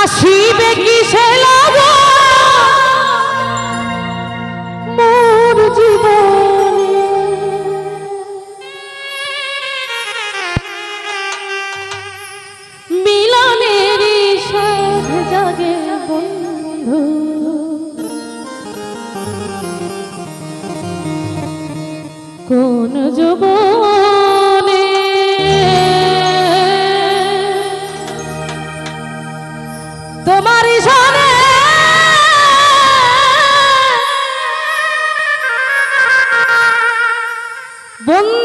আসিবে কি সে লাভ মোর জীবনে। মিলনের জাগে বন্ধু। বন্ধু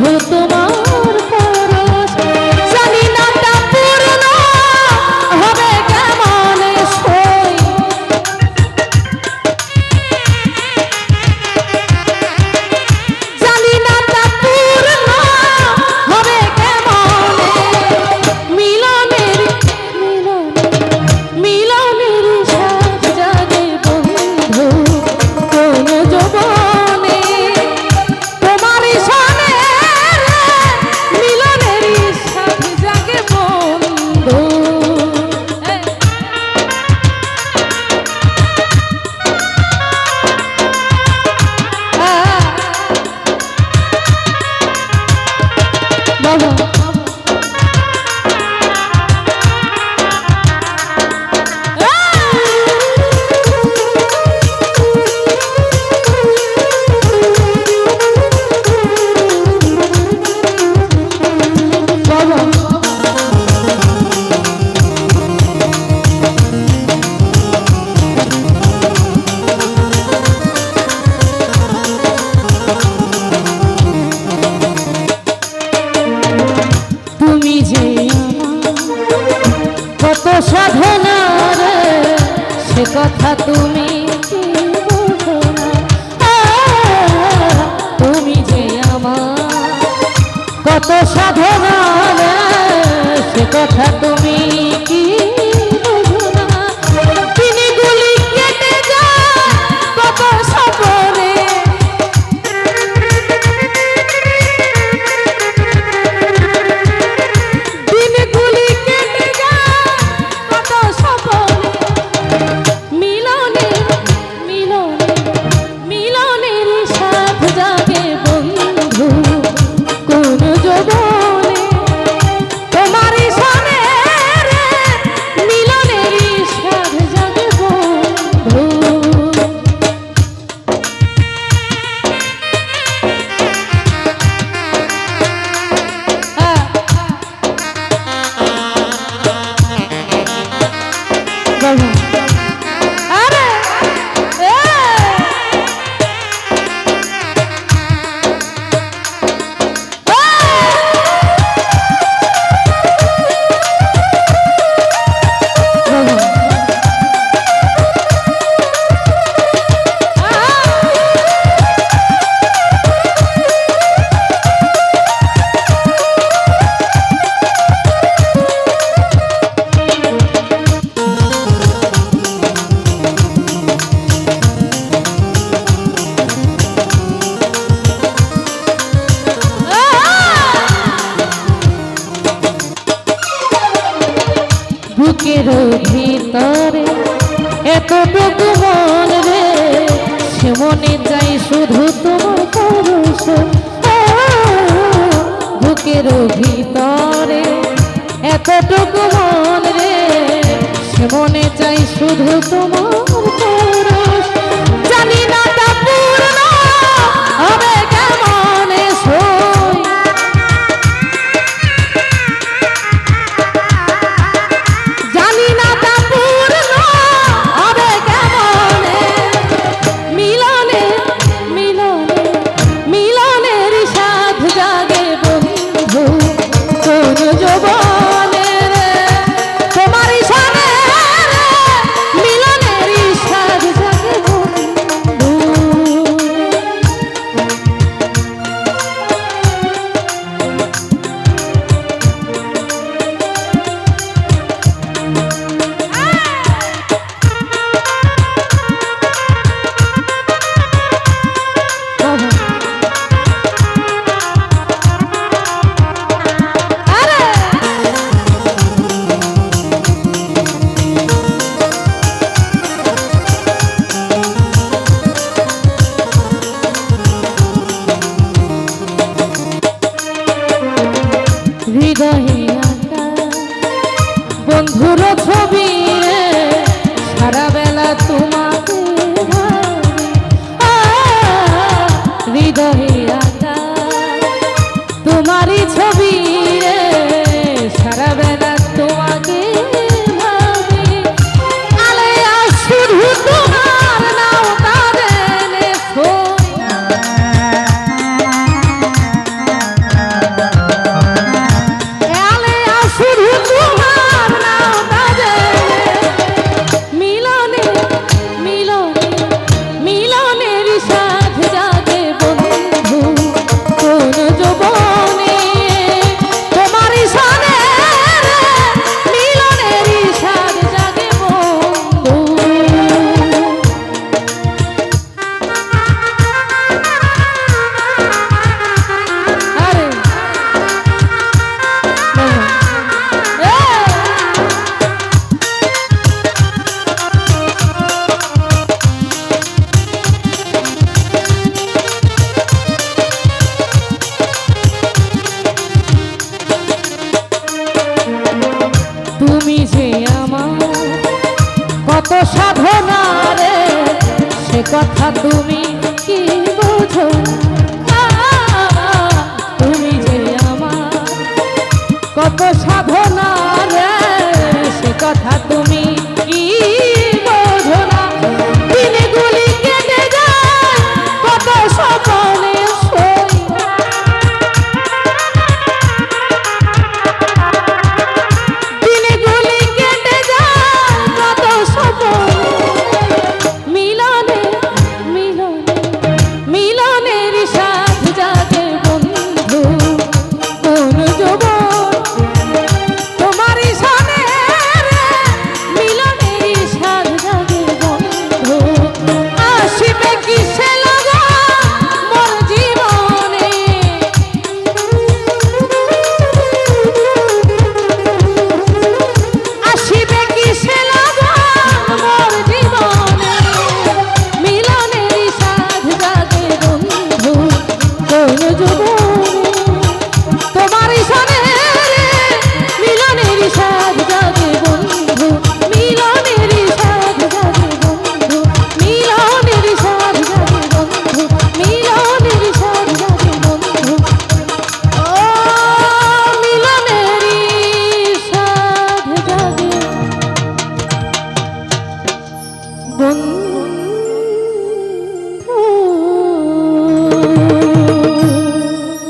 ভূত বুকের ভিতরে। এত বুক রে, সে মনে যাই শুধু তোমার পরশ বুকের ভিতরে। এত মন রে, সে মনে চাই শুধু তোমার জানি না কথা তুমি কি বোঝো? তুমি যে আমার কত সাধনার